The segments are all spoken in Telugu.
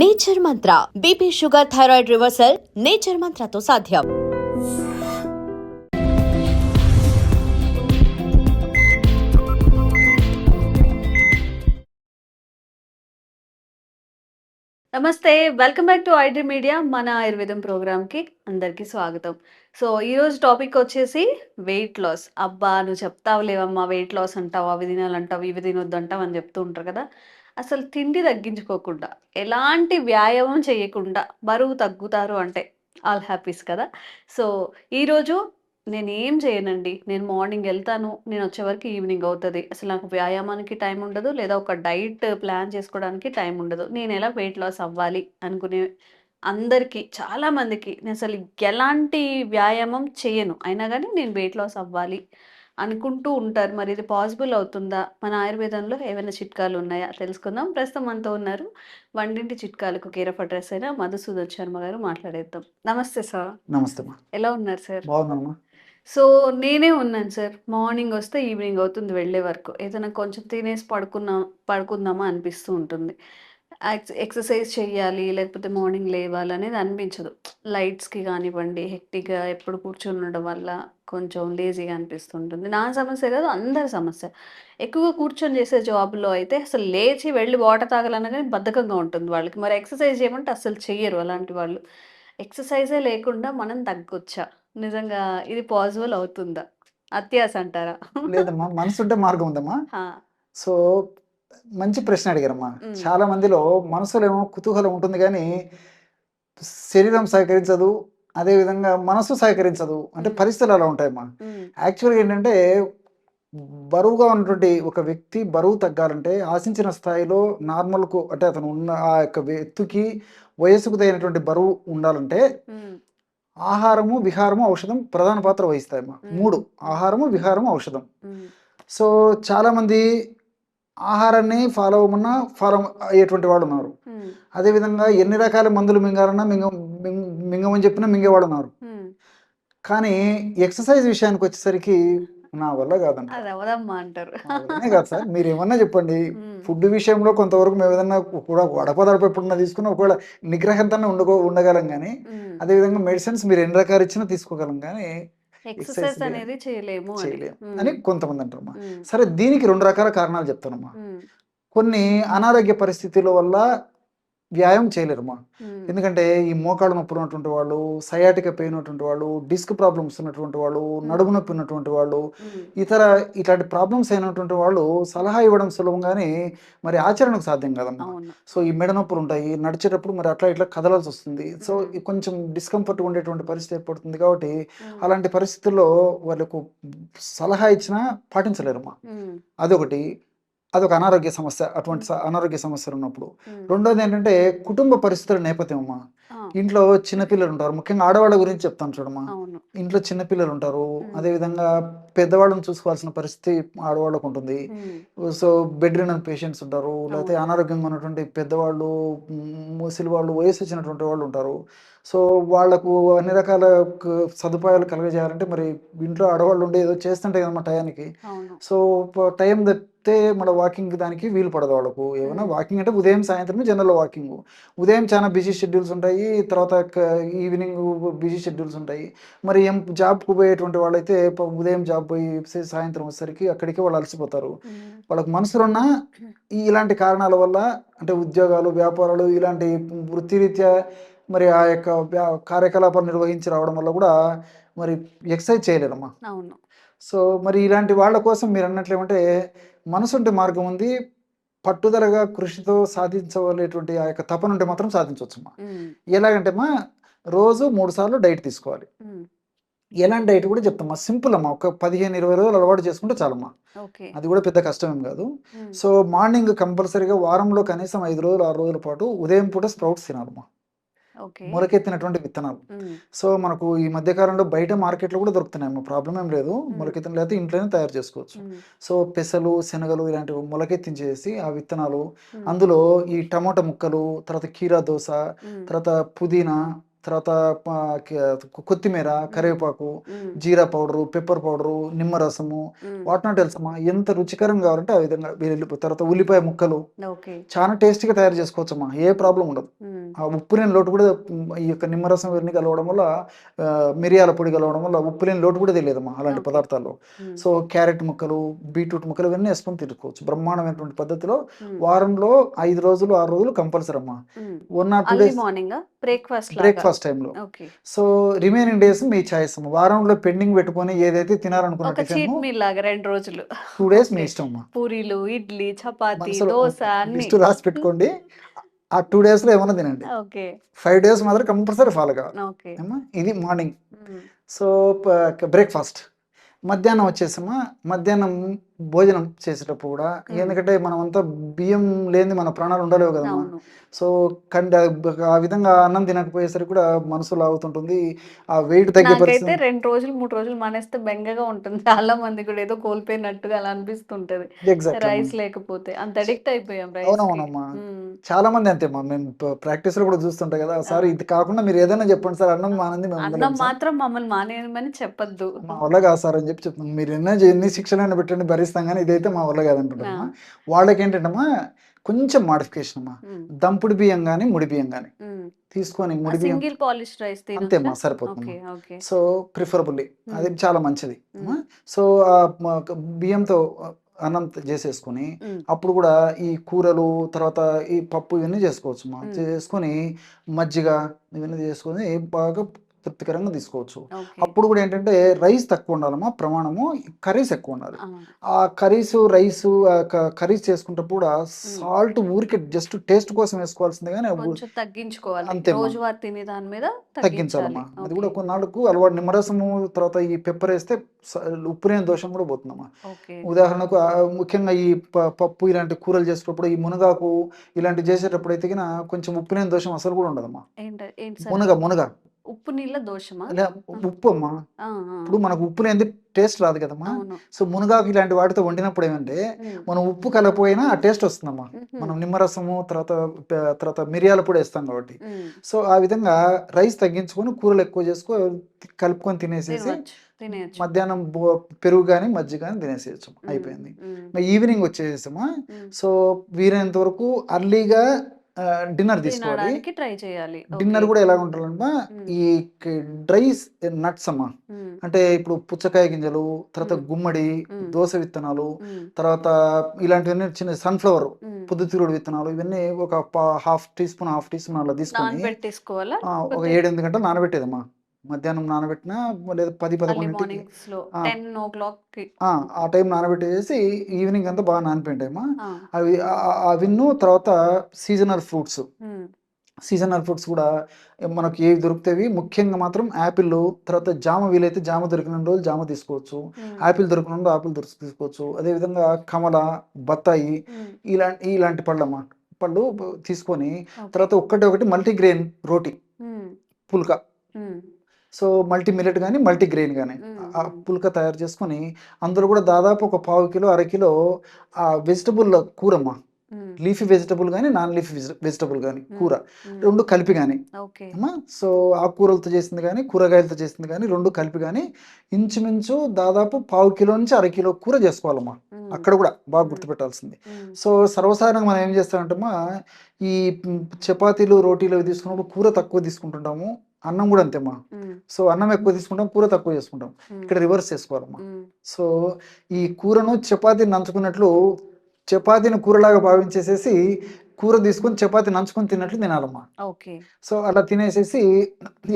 Nature mantra BP sugar thyroid reversal nature మంత్రతో సాధ్యం. నమస్తే welcome back to iDream media మన ఆయుర్వేదం ప్రోగ్రామ్కి అందరికీ స్వాగతం. సో ఈరోజు టాపిక్ వచ్చేసి వెయిట్ లాస్. అబ్బా నువ్వు చెప్తావు లేవమ్మా వెయిట్ లాస్ అంటావు అవి తినాలంటావు ఇవి తినొద్దు అంటావు అని చెప్తూ ఉంటారు కదా. అసలు తిండి తగ్గించుకోకుండా ఎలాంటి వ్యాయామం చేయకుండా బరువు తగ్గుతారు అంటే ఆల్ హ్యాపీస్ కదా. సో ఈరోజు నేను ఏం చేయనండి? నేను మార్నింగ్ వెళ్తాను నేను వచ్చే వరకు ఈవినింగ్ అవుతుంది. అసలు నాకు వ్యాయామానికి టైం ఉండదు లేదా ఒక డైట్ ప్లాన్ చేసుకోవడానికి టైం ఉండదు. నేను ఎలా వెయిట్ లాస్ అవ్వాలి అనుకునే అందరికీ చాలామందికి నేను అసలు ఎలాంటి వ్యాయామం చేయను. అయినా కానీ నేను వెయిట్ లాస్ అవ్వాలి. అనుకుంటూ ఉంటారు. మరి ఇది పాసిబుల్ అవుతుందా? మన ఆయుర్వేదంలో ఏమైనా చిట్కాలు ఉన్నాయా? తెలుసుకుందాం. ప్రస్తుతం మనతో ఉన్నారు వండింటి చిట్కాలకు కేరఫ్ అడ్రస్ అయిన మధుసూదన్ శర్మ గారు మాట్లాడేద్దాం. నమస్తే సార్. నమస్తే ఎలా ఉన్నారు సార్? సో నేనే ఉన్నాను సార్. మార్నింగ్ వస్తే ఈవినింగ్ అవుతుంది వెళ్ళే వరకు. ఏదైనా కొంచెం తినేసి పడుకున్నా పడుకుందామా అనిపిస్తూ ఉంటుంది. ఎక్సర్సైజ్ చేయాలి లేకపోతే మార్నింగ్ లేవాలి అనేది అనిపించదు. లైట్స్కి కానివ్వండి హెక్టిక్గా ఎప్పుడు కూర్చొని ఉండడం వల్ల కొంచెం లేజీగా అనిపిస్తుంటుంది. నా సమస్య కాదు అందరి సమస్య. ఎక్కువగా కూర్చొని చేసే జాబ్లో అయితే అసలు లేచి వెళ్ళి వాటర్ తాగాలన్నా కానీ బద్ధకంగా ఉంటుంది వాళ్ళకి. మరి ఎక్సర్సైజ్ చేయమంటే అసలు చెయ్యరు అలాంటి వాళ్ళు. ఎక్సర్సైజే లేకుండా మనం తగ్గొచ్చా? నిజంగా ఇది పాసిబుల్ అవుతుందా? అత్యాస అంటారా? లేదమ్మా మనసు ఉంటే మార్గం ఉందమ్మా. సో మంచి ప్రశ్న అడిగారమ్మా. చాలా మందిలో మనసులో ఏమో కుతూహలం ఉంటుంది కానీ శరీరం సహకరించదు అదే విధంగా మనసు సహకరించదు. అంటే. పరిస్థితులు అలా ఉంటాయమ్మా. యాక్చువల్గా ఏంటంటే బరువుగా ఉన్నటువంటి ఒక వ్యక్తి బరువు తగ్గాలంటే ఆశించిన స్థాయిలో నార్మల్కు అంటే అతను ఉన్న ఆ యొక్క వ్యక్తికి వయసుకు తగినటువంటి బరువు ఉండాలంటే ఆహారము విహారము ఔషధం ప్రధాన పాత్ర వహిస్తాయమ్మా. మూడు ఆహారము విహారము ఔషధం. సో చాలామంది ఆహారాన్ని ఫాలో అవ్వమన్నా ఫాలో అయ్యేటువంటి వాళ్ళు ఉన్నారు అదేవిధంగా ఎన్ని రకాల మందులు మింగాలన్నా మింగ మింగ- మింగమని చెప్పినా మింగేవాడు ఉన్నారు. కానీ ఎక్సర్సైజ్ విషయానికి వచ్చేసరికి నా వల్ల అవదమ్మా అంటారు. కాదు సార్. మీరు ఏమన్నా చెప్పండి. ఫుడ్ విషయంలో కొంతవరకు మేము ఏదన్నా కూడా గడపదడప ఎప్పుడన్నా తీసుకున్నా ఒకవేళ నిగ్రహంతో ఉండగో ఉండగలం కానీ. అదేవిధంగా మెడిసిన్స్ మీరు ఎన్ని రకాలు ఇచ్చినా తీసుకోగలం కానీ ఎక్సర్సైజ్ అనేది చేయలేము అని. చేయలేము అని కొంతమంది అంటారమ్మా సరే దీనికి రెండు రకాల కారణాలు చెప్తానమ్మా. కొన్ని అనారోగ్య పరిస్థితుల వల్ల వ్యాయామం చేయలేరమ్మా ఉమ్, ఎందుకంటే ఈ మోకాళ్ళ నొప్పులు ఉన్నటువంటి వాళ్ళు సయాటిక పెయిన్ ఉన్నటువంటి వాళ్ళు డిస్క్ ప్రాబ్లమ్స్ ఉన్నటువంటి వాళ్ళు నడుము నొప్పి ఉన్నటువంటి వాళ్ళు ఇతర ఇట్లాంటి ప్రాబ్లమ్స్ అయినటువంటి వాళ్ళు సలహా ఇవ్వడం సులభం కానీ మరి ఆచరణకు సాధ్యం కాదమ్మా సో ఈ మెడ నొప్పులు ఉంటాయి నడిచేటప్పుడు మరి అట్లా ఇట్లా కదలాల్సి వస్తుంది. సో కొంచెం డిస్కంఫర్ట్ ఉండేటువంటి పరిస్థితి ఏర్పడుతుంది కాబట్టి అలాంటి పరిస్థితుల్లో వాళ్ళకు సలహా ఇచ్చినా పాటించలేరమ్మా ఉమ్, అదొకటి. అదొక అనారోగ్య సమస్య అటువంటి అనారోగ్య సమస్యలు ఉన్నప్పుడు. రెండోది ఏంటంటే కుటుంబ పరిస్థితుల నేపథ్యం అమ్మా. ఇంట్లో చిన్నపిల్లలు ఉంటారు ముఖ్యంగా ఆడవాళ్ళ గురించి చెప్తాను చూడమ్మా. ఇంట్లో చిన్నపిల్లలు ఉంటారు. అదేవిధంగా పెద్దవాళ్ళని చూసుకోవాల్సిన పరిస్థితి ఆడవాళ్ళకు ఉంటుంది. సో బెడ్ రినన్ పేషెంట్స్ ఉంటారు. లేకపోతే. అనారోగ్యంగా ఉన్నటువంటి పెద్దవాళ్ళు ముసలి వాళ్ళు వయసు వచ్చినటువంటి వాళ్ళు ఉంటారు. సో వాళ్ళకు అన్ని రకాల సదుపాయాలు కలగజేయాలంటే మరి ఇంట్లో ఆడవాళ్ళు ఉండి ఏదో చేస్తుంటే కదమ్మా టయానికి. సో టైం తప్పితే మన వాకింగ్ దానికి వీలు పడదు వాళ్ళకు. ఏమైనా. వాకింగ్ అంటే ఉదయం సాయంత్రం జనరల్ వాకింగ్. ఉదయం చాలా బిజీ షెడ్యూల్స్ ఉంటాయి తర్వాత ఈవినింగ్ బిజీ షెడ్యూల్స్ ఉంటాయి. మరి ఏం జాబ్కు పోయేటువంటి వాళ్ళైతే ఉదయం జాబ్ పోయి సాయంత్రం వచ్చేసరికి అక్కడికి వాళ్ళు అలసిపోతారు. వాళ్ళకి మనసులున్న ఈ ఇలాంటి కారణాల వల్ల అంటే ఉద్యోగాలు వ్యాపారాలు ఇలాంటి వృత్తిరీత్యా మరి ఆ యొక్క కార్యకలాపాలు నిర్వహించి రావడం వల్ల కూడా మరి ఎక్సర్సైజ్ చేయలేరమ్మా. అవును. సో మరి ఇలాంటి వాళ్ళ కోసం మీరు అన్నట్లు ఏమంటే మనసుంటే మార్గం ఉంది పట్టుదలగా కృషితో సాధించవలేటువంటి ఆ యొక్క తపన ఉంటే మాత్రం సాధించవచ్చమ్మా. ఎలాగంటే అమ్మా రోజు మూడు సార్లు డైట్ తీసుకోవాలి. ఎలాంటి డైట్ కూడా చెప్తామా సింపుల్ అమ్మా ఒక పదిహేను ఇరవై రోజులు అలవాటు చేసుకుంటే చాలమ్మా. అది కూడా పెద్ద కష్టమేం కాదు. సో మార్నింగ్ కంపల్సరీగా వారంలో కనీసం ఐదు రోజులు ఆరు రోజుల పాటు ఉదయం పూట స్ప్రౌట్స్ తినాలమ్మా. మొలకెత్తినటువంటి విత్తనాలు. సో మనకు ఈ మధ్య కాలంలో బయట మార్కెట్లో కూడా దొరుకుతున్నాయి ప్రాబ్లం ఏం లేదు. మొలకెత్తిన లేకపోతే ఇంట్లోనే తయారు చేసుకోవచ్చు. సో పెసలు శనగలు ఇలాంటివి మొలకెత్తించేసి ఆ విత్తనాలు అందులో ఈ టమాటా ముక్కలు తర్వాత కీరా ఉమ్, తర్వాత పుదీనా తర్వాత కొత్తిమీర కరివేపాకు జీరా పౌడరు పెప్పర్ పౌడరు నిమ్మరసము ఉమ్, వాట్ నాట్ తెలుసమ్మా ఎంత రుచికరంగా కావాలంటే ఆ విధంగా వెళ్ళిపో తర్వాత ఉల్లిపాయ ముక్కలు. చాలా టేస్టీగా తయారు చేసుకోవచ్చమ్మా ఏ ప్రాబ్లం ఉండదు. ఆ ఉప్పు లేని లోటు కూడా ఈ యొక్క నిమ్మరసం ఇవన్నీ కలవడం వల్ల మిరియాల పొడి కలవడం వల్ల ఉప్పు లేని లోటు కూడా తెలియదమ్మా అలాంటి. పదార్థాల్లో. ఉమ్, సో క్యారెట్ ముక్కలు బీట్రూట్ ముక్కలు ఇవన్నీ వేసుకొని తిరుకోవచ్చు బ్రహ్మాండమైనటువంటి పద్ధతిలో వారంలో ఐదు రోజులు ఆరు రోజులు కంపల్సరీ అమ్మా. One or two days morning breakfast breakfast టైంలో సో రిమైనింగ్ డేస్ మీ చాయిస్ అమ్మా. వారంలో పెండింగ్ పెట్టుకొని ఏదైతే తినాలనుకున్న రెండు రోజులు. టూ డేస్ మీ. ఇష్టం పూరీలు ఇడ్లీ చపాతి దోశ లిస్ట్ రాసి పెట్టుకోండి. ఆ టూ డేస్లో ఏమన్నా తినండి. ఫైవ్ డేస్ మాత్రం కంపల్సరీ ఫాలో కావాలి. ఇది మార్నింగ్ సో బ్రేక్ఫాస్ట్ మధ్యాహ్నం వచ్చేసమ్మా మధ్యాహ్నం భోజనం చేసేటప్పుడు కూడా. ఎందుకంటే మనం అంతా బియ్యం లేని మన ప్రాణాలు ఉండలేవు కదమ్మా అవును. సో కండి ఆ విధంగా అన్నం తినకపోయేసరికి కూడా మనసు లాగుతుంటుంది. ఆ వెయిట్ తగ్గే పరిస్థితి. రెండు రోజులు మూడు రోజులు మానేస్తే బెంగగా ఉంటుంది. చాలా మంది కూడా ఏదో కోల్పోయినట్టుగా అలా అనిపిస్తుంటది. రైస్ లేకపోతే అంత అడిక్ట్ అయిపోయాం రైస్ అవునవునమ్మా. చాలా మంది అంతే మా మేము ప్రాక్టీస్లో కూడా చూస్తుంటాం కదా. సార్ ఇది కాకుండా మీరు ఏదైనా చెప్పండి సార్ అన్నం మానంది అన్నం. మాత్రం మమ్మల్ని మానేయమని చెప్పొద్దు. కాదు సార్ అని చెప్పి చెప్తున్నాం మీరు ఎన్నో ఎన్ని శిక్షణ పెట్టండి భరిస్తాం కానీ ఇదైతే మా వల్ల కాదంటున్నామా వాళ్ళకి ఏంటంటమ్మా కొంచెం మాడిఫికేషన్ అమ్మా. దంపుడు బియ్యం కానీ ముడి బియ్యం కానీ తీసుకొని ముడి బియ్యం సింగిల్ పాలిష్ రైస్ అంతే మా సరిపోతుంది సో ప్రిఫరబుల్లీ అది. చాలా మంచిది. సో బియ్యంతో అన్నం చేసేసుకొని అప్పుడు కూడా ఈ కూరలు తర్వాత ఈ పప్పు ఇవన్నీ చేసుకోవచ్చు మా. చేసుకొని మజ్జిగ ఇవన్నీ చేసుకొని బాగా తృప్తికరంగా తీసుకోవచ్చు. అప్పుడు కూడా ఏంటంటే రైస్ తక్కువ ఉండాలమ్మా ప్రమాణము కర్రీస్ ఎక్కువ ఉండాలి. ఆ కర్రీస్ రైస్ కర్రీస్ చేసుకుంటప్పుడు కూడా సాల్ట్ ఊరికే జస్ట్ టేస్ట్ కోసం వేసుకోవాల్సిందే కానీ తగ్గించుకోవాలి. అంతే అమ్మా. రోజువారీ తినే దాని మీద తగ్గించాలమ్మా. తగ్గించాలి. అది కూడా. కొన్నాళ్ళకు అలవాటు. నిమ్మరసము తర్వాత ఈ పెప్పర్ వేస్తే ఉప్పు లేని దోషం కూడా పోతుందమ్మా. ఉదాహరణకు ముఖ్యంగా ఈ పప్పు ఇలాంటి కూరలు చేసేటప్పుడు ఈ మునగాకు ఇలాంటి చేసేటప్పుడు అయితే కొంచెం ఉప్పు లేని దోషం అసలు కూడా ఉండదమ్మా. మునగ మునగ. ఉప్పు నీళ్ళ దోషమా? ఉప్పు అమ్మా. ఇప్పుడు మనకు ఉప్పు లేనిది టేస్ట్ రాదు కదమ్మా? సో మునగాకు ఇలాంటి వాటితో వండినప్పుడు ఏమంటే. మనం ఉప్పు కలపోయినా ఆ టేస్ట్ వస్తుందమ్మా. మనం నిమ్మరసము తర్వాత తర్వాత మిరియాల పొడి వేస్తాం కాబట్టి. సో ఆ విధంగా రైస్ తగ్గించుకొని కూరలు ఎక్కువ చేసుకో కలుపుకొని తినేసేసి మధ్యాహ్నం పెరుగు కానీ మజ్జిగ కానీ తినేసేయచ్చు అయిపోయింది. ఈవినింగ్ వచ్చేసామా సో వీలైనంత వరకు అర్లీగా డిన్నర్ తీసుకోవాలి ట్రై చేయాలి డిన్నర్. కూడా ఎలా ఉండాలమ్మా మ్మ్. ఈ డ్రై నట్స్ అమ్మా. అంటే ఇప్పుడు పుచ్చకాయ గింజలు తర్వాత మ్మ్. గుమ్మడి మ్మ్. దోస విత్తనాలు. తర్వాత ఇలాంటివన్నీ చిన్న సన్ఫ్లవర్. పొద్దుతిరుగుడు విత్తనాలు ఇవన్నీ ఒక half teaspoon half teaspoon అలా తీసుకొని ఒక లేకపోతే ఏడు ఎనిమిది గంటలు నానబెట్టేదమ్మా మధ్యాహ్నం నానబెట్టినా లేదా పది పదకొండింటికి లో ఆ. టైం నానబెట్టేసి ఈవినింగ్ అంతా బాగా నానిపోయింటాయమ్మా. అవి అవిన్ను తర్వాత సీజనల్ ఫ్రూట్స్. సీజనల్ ఫ్రూట్స్ కూడా మనకి ఏవి దొరుకుతాయి ముఖ్యంగా మాత్రం యాపిల్ తర్వాత జామ వీలైతే జామ దొరికిన రోజులు జామ తీసుకోవచ్చు. యాపిల్ దొరికిన రోజు ఆపిల్ దొరికి తీసుకోవచ్చు అదేవిధంగా కమల బత్తాయి. ఇలాంటి ఇలాంటి పళ్ళు అన్నమాట పళ్ళు తీసుకొని. తర్వాత ఒక్కటి ఒకటి మల్టీగ్రెయిన్ రోటీ. పుల్క. సో మల్టీ మిల్లెట్ కానీ మల్టీ గ్రెయిన్ కానీ. ఆ పుల్క తయారు చేసుకొని అందులో కూడా దాదాపు ఒక పావు కిలో అర కిలో ఆ వెజిటబుల్ కూరమ్మ. లీఫీ వెజిటబుల్ కానీ నాన్ లీఫీ వెజిటబుల్ కానీ. కూర. రెండు కలిపి కానీ సో ఆకుకూరలతో చేసింది కానీ కూరగాయలతో చేసింది కానీ రెండు కలిపి కానీ ఇంచుమించు దాదాపు పావు కిలో నుంచి అర కిలో కూర చేసుకోవాలమ్మా. అక్కడ కూడా బాగా. గుర్తుపెట్టాల్సింది. సో సర్వసాధారణంగా మనం ఏం చేస్తామంటమ్మా ఈ చపాతీలు రోటీలు తీసుకున్నప్పుడు కూర తక్కువ తీసుకుంటుంటాము అన్నం కూడా అంతేమ్మా ఉమ్. సో అన్నం ఎక్కువ తీసుకుంటాం కూర తక్కువ చేసుకుంటాం. ఇక్కడ రివర్స్ చేసుకోవాలమ్మా. సో ఈ కూరను చపాతీని నంచుకున్నట్లు చపాతీని కూరలాగా భావించేసేసి కూర తీసుకొని చపాతీ నంచుకొని తిన్నట్లు తినాలమ్మా ఓకే సో అలా తినేసేసి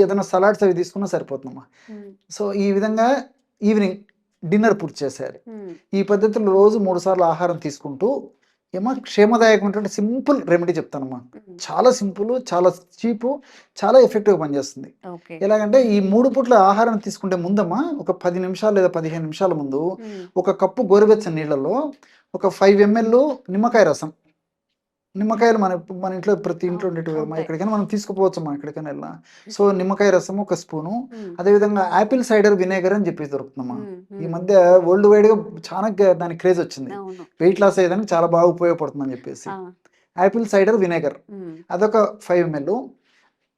ఏదైనా సలాడ్స్ అవి తీసుకున్నా సరిపోతుందమ్మా. సో ఈ విధంగా ఈవినింగ్ డిన్నర్ పూర్తి చేసేయాలి. ఈ పద్ధతిలో రోజు మూడు సార్లు ఆహారం తీసుకుంటూ ఏమో క్షేమదాయకమైనటువంటి సింపుల్ రెమెడీ చెప్తానమ్మా ఉమ్. చాలా సింపుల్ చాలా చీపు చాలా ఎఫెక్టివ్గా పనిచేస్తుంది ఎలాగంటే ఈ మూడు పూట్ల ఆహారం తీసుకుంటే ముందమ్మా ఒక పది నిమిషాలు లేదా పదిహేను నిమిషాల ముందు. ఒక కప్పు గోరువెచ్చని నీళ్ళలో ఒక ఫైవ్ ఎంఎల్ నిమ్మకాయ రసం నిమ్మకాయలు మన మన ఇంట్లో ప్రతి ఇంట్లో ఉండేటివి ఉంటాయి. ఎక్కడికైనా మనం తీసుకుపోవచ్చు అమ్మా ఎక్కడికైనా వెళ్ళినా సో నిమ్మకాయ రసం ఒక స్పూను. అదేవిధంగా యాపిల్ సైడర్ వినేగర్ అని చెప్పేసి దొరుకుతుందమ్మా. ఈ. మధ్య వరల్డ్ వైడ్గా చాలా దానికి క్రేజ్ వచ్చింది వెయిట్ లాస్ అయ్యేదానికి చాలా బాగా ఉపయోగపడుతుందని చెప్పేసి. Apple cider vinegar. అదొక ఫైవ్ ఎంఎల్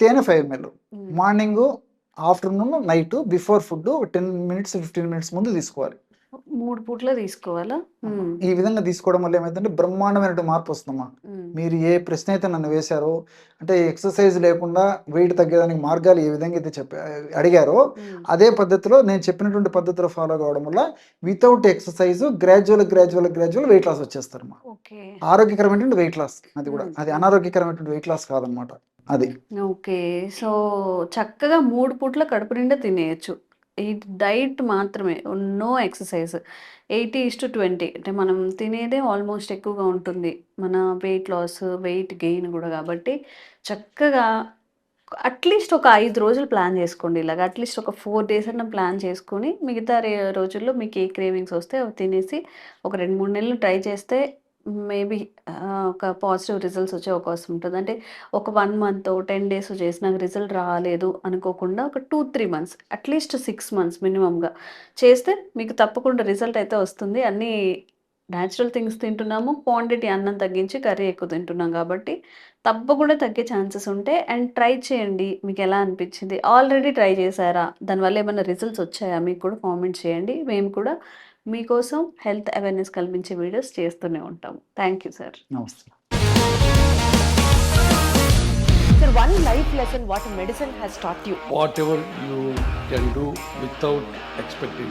తేనె five ml. Morning afternoon night before food ten minutes fifteen minutes ముందు తీసుకోవాలి మూడు పూట్ల తీసుకోవాలా. ఈ విధంగా తీసుకోవడం వల్ల ఏమైందంటే బ్రహ్మాండమైన మార్పు వస్తుందమ్మా. మీరు ఏ ప్రశ్న అయితే నన్ను వేశారో అంటే ఎక్సర్సైజ్ లేకుండా వెయిట్ తగ్గడానికి మార్గాలు ఏ విధంగా అయితే చెప్ప అడిగారో. అదే పద్ధతిలో నేను చెప్పినటువంటి పద్ధతిలో ఫాలో కావడం వల్ల without exercise gradual gradual gradual weight loss వచ్చేస్తారు అమ్మా ఆరోగ్యకరమైనటువంటి వెయిట్ లాస్ అది కూడా. అది అనారోగ్యకరమైనటువంటి వెయిట్ లాస్ కాదనమాట అది. ఓకే. సో చక్కగా మూడు పూట్ల కడుపు నిండా తినేయచ్చు. ఈ డైట్ మాత్రమే no exercise. Eighty is to twenty అంటే మనం తినేదే ఆల్మోస్ట్ ఎక్కువగా ఉంటుంది. మన వెయిట్ లాస్ వెయిట్ గెయిన్ కూడా కాబట్టి చక్కగా అట్లీస్ట్ ఒక ఐదు రోజులు ప్లాన్ చేసుకోండి ఇలాగ. అట్లీస్ట్ ఒక ఫోర్ డేస్ అన్న ప్లాన్ చేసుకొని మిగతా రోజుల్లో మీకు ఏ క్రేవింగ్స్ వస్తే అవి తినేసి ఒక రెండు మూడు నెలలు ట్రై చేస్తే మేబీ ఒక పాజిటివ్ రిజల్ట్స్ వచ్చే అవకాశం ఉంటుంది. అంటే ఒక వన్ మంత్ టెన్ డేస్ చేసి నాకు రిజల్ట్ రాలేదు అనుకోకుండా ఒక two three months at least six months మినిమంగా చేస్తే మీకు తప్పకుండా రిజల్ట్ అయితే వస్తుంది. అన్నీ న్యాచురల్ థింగ్స్ తింటున్నాము క్వాంటిటీ అన్నం తగ్గించి కర్రీ ఎక్కువ తింటున్నాం కాబట్టి తప్పకుండా తగ్గే ఛాన్సెస్ ఉంటాయి అండ్ ట్రై చేయండి. మీకు ఎలా అనిపించింది? ఆల్రెడీ ట్రై చేశారా? దానివల్ల ఏమైనా రిజల్ట్స్ వచ్చాయా? మీకు కూడా కామెంట్ చేయండి. మేము కూడా మీకోసం హెల్త్ అవేర్నెస్ కల్పించే వీడియోస్ చేస్తూనే ఉంటాము థ్యాంక్ యూ సార్ నమస్తే. Sir, one life lesson what medicine has taught you. whatever you can do without expecting.